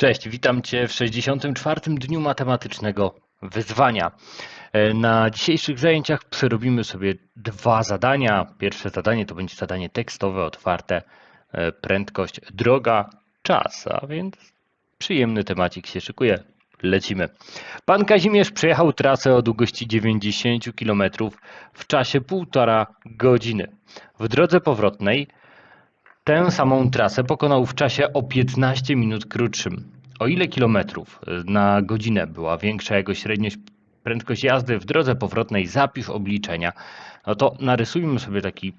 Cześć, witam Cię w 64. dniu matematycznego wyzwania. E, Na dzisiejszych zajęciach przerobimy sobie dwa zadania. Pierwsze zadanie to będzie zadanie tekstowe, otwarte, e, prędkość, droga, czas, a więc przyjemny temacik się szykuje. Lecimy. Pan Kazimierz przejechał trasę o długości 90 km w czasie półtora godziny. W drodze powrotnej Tę samą trasę pokonał w czasie o 15 minut krótszym. O ile kilometrów na godzinę była większa jego średnia prędkość jazdy w drodze powrotnej, zapisz obliczenia, no to narysujmy sobie taki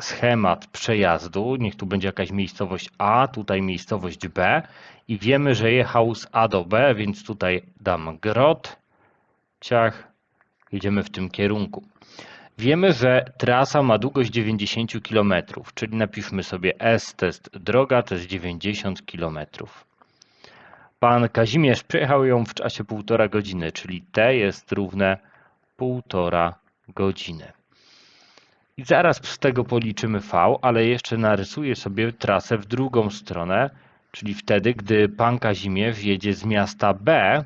schemat przejazdu. Niech tu będzie jakaś miejscowość A, tutaj miejscowość B i wiemy, że jechał z A do B, więc tutaj dam grot, ciach, jedziemy w tym kierunku. Wiemy, że trasa ma długość 90 km, czyli napiszmy sobie S to jest droga, to jest 90 km. Pan Kazimierz przejechał ją w czasie półtora godziny, czyli T jest równe półtora godziny. I zaraz z tego policzymy V, ale jeszcze narysuję sobie trasę w drugą stronę, czyli wtedy, gdy pan Kazimierz jedzie z miasta B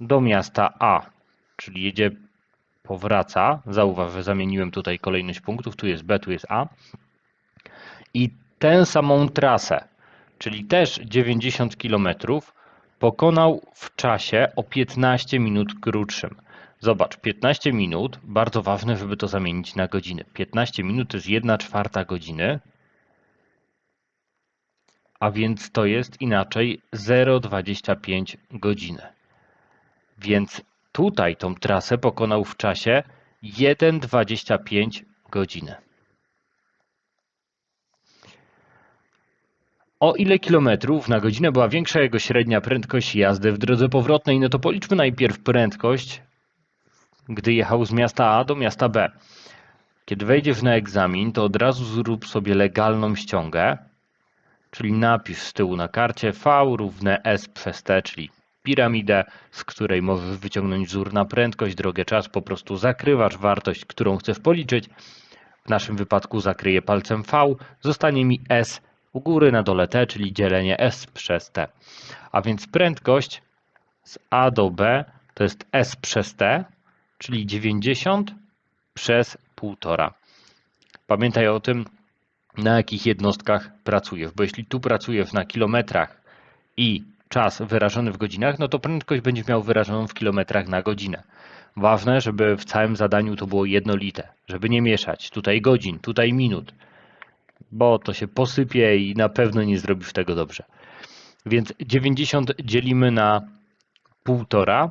do miasta A, czyli jedzie powraca. Zauważ, że zamieniłem tutaj kolejność punktów. Tu jest B, tu jest A. I tę samą trasę, czyli też 90 km, pokonał w czasie o 15 minut krótszym. Zobacz, 15 minut, bardzo ważne, żeby to zamienić na godziny. 15 minut to jest 1 czwarta godziny, a więc to jest inaczej 0,25 godziny. Więc Tutaj tą trasę pokonał w czasie 1,25 godziny. O ile kilometrów na godzinę była większa jego średnia prędkość jazdy w drodze powrotnej, no to policzmy najpierw prędkość, gdy jechał z miasta A do miasta B. Kiedy wejdziesz na egzamin, to od razu zrób sobie legalną ściągę, czyli napisz z tyłu na karcie V równe S przez T, czyli piramidę, z której możesz wyciągnąć wzór na prędkość, drogę czas, po prostu zakrywasz wartość, którą chcesz policzyć. W naszym wypadku zakryję palcem V, zostanie mi S u góry na dole T, czyli dzielenie S przez T. A więc prędkość z A do B to jest S przez T, czyli 90 przez 1,5. Pamiętaj o tym, na jakich jednostkach pracujesz, bo jeśli tu pracujesz na kilometrach i czas wyrażony w godzinach, no to prędkość będzie miał wyrażoną w kilometrach na godzinę. Ważne, żeby w całym zadaniu to było jednolite, żeby nie mieszać tutaj godzin, tutaj minut, bo to się posypie i na pewno nie zrobisz tego dobrze. Więc 90 dzielimy na 1,5.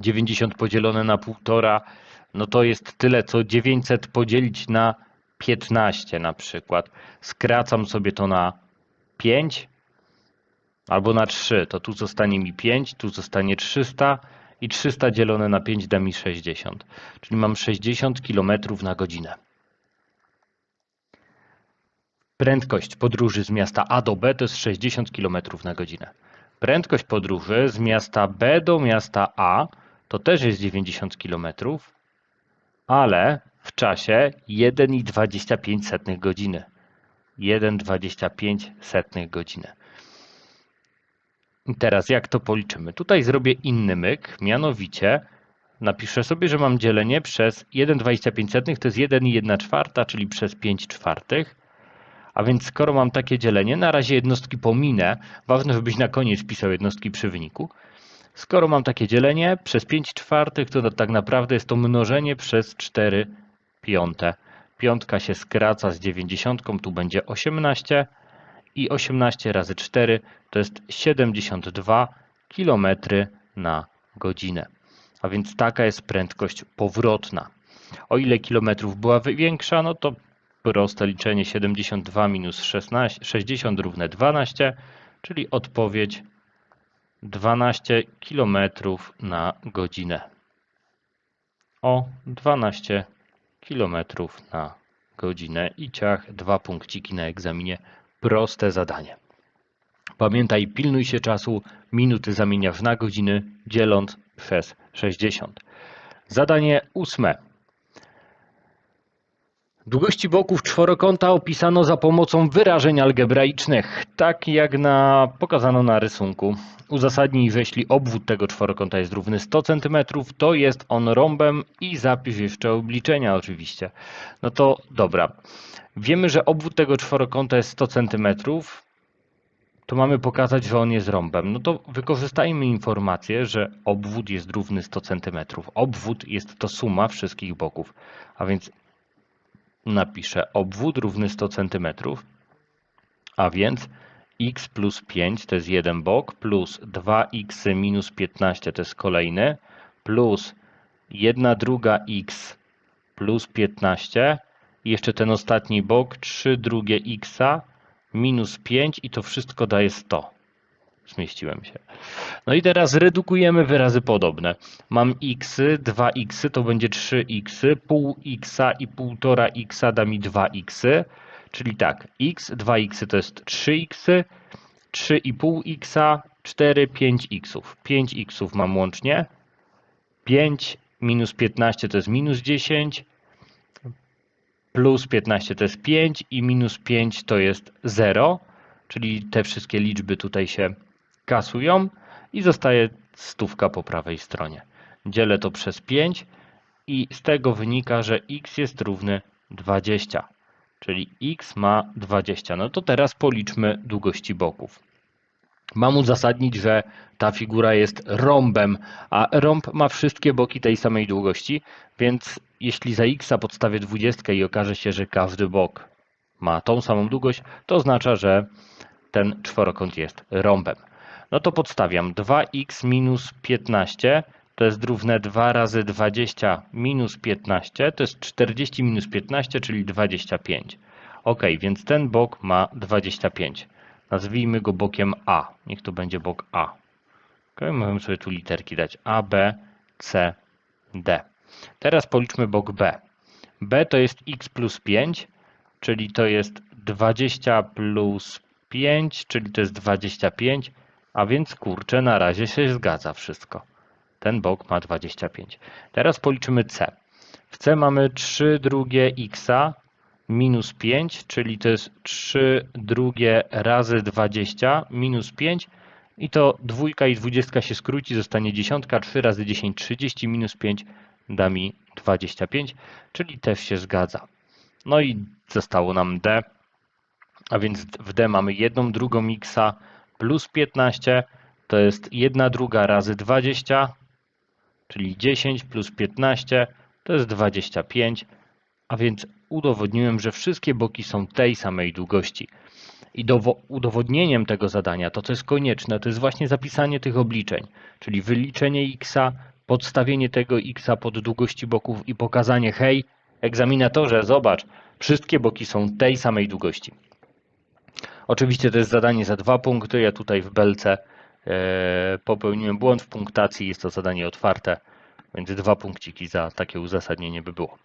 90 podzielone na 1,5 no to jest tyle, co 900 podzielić na 15 na przykład. Skracam sobie to na 5, albo na 3, to tu zostanie mi 5, tu zostanie 300 i 300 dzielone na 5 da mi 60. Czyli mam 60 km na godzinę. Prędkość podróży z miasta A do B to jest 60 km na godzinę. Prędkość podróży z miasta B do miasta A to też jest 90 km, ale w czasie 1,25 godziny. 1,25 godziny. I teraz jak to policzymy? Tutaj zrobię inny myk, mianowicie napiszę sobie, że mam dzielenie przez 1,25 to jest 1,1 czwarta, czyli przez 5 czwartych. A więc skoro mam takie dzielenie, na razie jednostki pominę, ważne, żebyś na koniec pisał jednostki przy wyniku. Skoro mam takie dzielenie przez 5 czwartych, to tak naprawdę jest to mnożenie przez 4 piąte. Piątka się skraca z 90, tu będzie 18 i 18 razy 4 to jest 72 km na godzinę. A więc taka jest prędkość powrotna. O ile kilometrów była większa, no to proste liczenie 72 minus 16, 60 równe 12, czyli odpowiedź 12 km na godzinę. O 12 km na godzinę i ciach dwa punkciki na egzaminie Proste zadanie. Pamiętaj, pilnuj się czasu, minuty zamieniasz na godziny, dzieląc przez 60. Zadanie ósme. Długości boków czworokąta opisano za pomocą wyrażeń algebraicznych, tak jak na, pokazano na rysunku. Uzasadnij, że jeśli obwód tego czworokąta jest równy 100 cm, to jest on rąbem i zapisz jeszcze obliczenia oczywiście. No to dobra. Wiemy, że obwód tego czworokąta jest 100 cm, to mamy pokazać, że on jest rąbem. No to wykorzystajmy informację, że obwód jest równy 100 cm. Obwód jest to suma wszystkich boków, a więc napiszę obwód równy 100 cm, a więc x plus 5 to jest jeden bok, plus 2x minus 15 to jest kolejny, plus 1 druga x plus 15 i jeszcze ten ostatni bok, 3 drugie x minus 5 i to wszystko daje 100. Zmieściłem się. No i teraz redukujemy wyrazy podobne. Mam x, 2x to będzie 3x, pół x i 1,5 x da mi 2x, czyli tak, x, 2x to jest 3x, 3,5x, 4, 5x. 5x mam łącznie. 5 minus 15 to jest minus 10, plus 15 to jest 5 i minus 5 to jest 0, czyli te wszystkie liczby tutaj się kasują i zostaje stówka po prawej stronie. Dzielę to przez 5 i z tego wynika, że x jest równy 20, czyli x ma 20. No to teraz policzmy długości boków. Mam uzasadnić, że ta figura jest rąbem, a rąb ma wszystkie boki tej samej długości, więc jeśli za x podstawię 20 i okaże się, że każdy bok ma tą samą długość, to oznacza, że ten czworokąt jest rąbem. No to podstawiam 2x minus 15 to jest równe 2 razy 20 minus 15 to jest 40 minus 15, czyli 25. Ok, więc ten bok ma 25. Nazwijmy go bokiem A. Niech to będzie bok A. Okay, możemy sobie tu literki dać A, B, C, D. Teraz policzmy bok B. B to jest x plus 5, czyli to jest 20 plus 5, czyli to jest 25, a więc kurczę, na razie się zgadza wszystko. Ten bok ma 25. Teraz policzymy C. W C mamy 3 drugie x minus 5, czyli to jest 3 drugie razy 20 minus 5 i to dwójka i dwudziestka się skróci, zostanie dziesiątka, 3 razy 10, 30 minus 5 da mi 25, czyli też się zgadza. No i zostało nam D, a więc w D mamy jedną drugą x plus 15, to jest 1 druga razy 20, czyli 10 plus 15 to jest 25, a więc udowodniłem, że wszystkie boki są tej samej długości. I udowodnieniem tego zadania, to co jest konieczne, to jest właśnie zapisanie tych obliczeń, czyli wyliczenie x, podstawienie tego x pod długości boków i pokazanie, hej, egzaminatorze, zobacz, wszystkie boki są tej samej długości. Oczywiście to jest zadanie za dwa punkty, ja tutaj w belce e, popełniłem błąd w punktacji, jest to zadanie otwarte, więc dwa punkciki za takie uzasadnienie by było.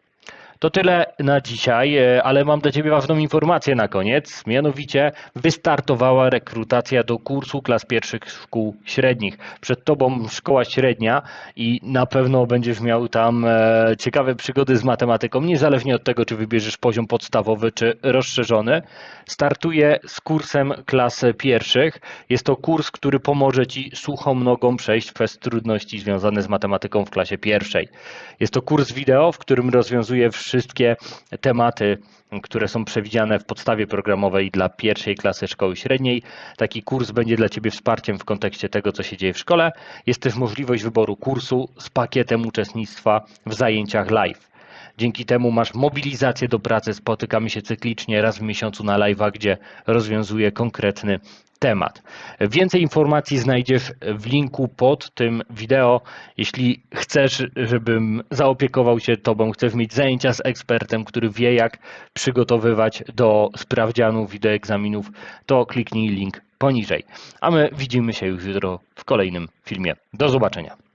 To tyle na dzisiaj, e, ale mam dla Ciebie ważną informację na koniec. Mianowicie wystartowała rekrutacja do kursu klas pierwszych szkół średnich. Przed Tobą szkoła średnia i na pewno będziesz miał tam e, ciekawe przygody z matematyką, niezależnie od tego, czy wybierzesz poziom podstawowy, czy rozszerzony. Startuję z kursem klas pierwszych. Jest to kurs, który pomoże Ci suchą nogą przejść przez trudności związane z matematyką w klasie pierwszej. Jest to kurs wideo, w którym rozwiązuję wszystkie wszystkie tematy, które są przewidziane w podstawie programowej dla pierwszej klasy szkoły średniej. Taki kurs będzie dla Ciebie wsparciem w kontekście tego, co się dzieje w szkole. Jest też możliwość wyboru kursu z pakietem uczestnictwa w zajęciach live. Dzięki temu masz mobilizację do pracy, spotykamy się cyklicznie raz w miesiącu na live'a, gdzie rozwiązuję konkretny temat. Więcej informacji znajdziesz w linku pod tym wideo. Jeśli chcesz, żebym zaopiekował się Tobą, chcesz mieć zajęcia z ekspertem, który wie, jak przygotowywać do sprawdzianów, wideoegzaminów, to kliknij link poniżej. A my widzimy się już jutro w kolejnym filmie. Do zobaczenia.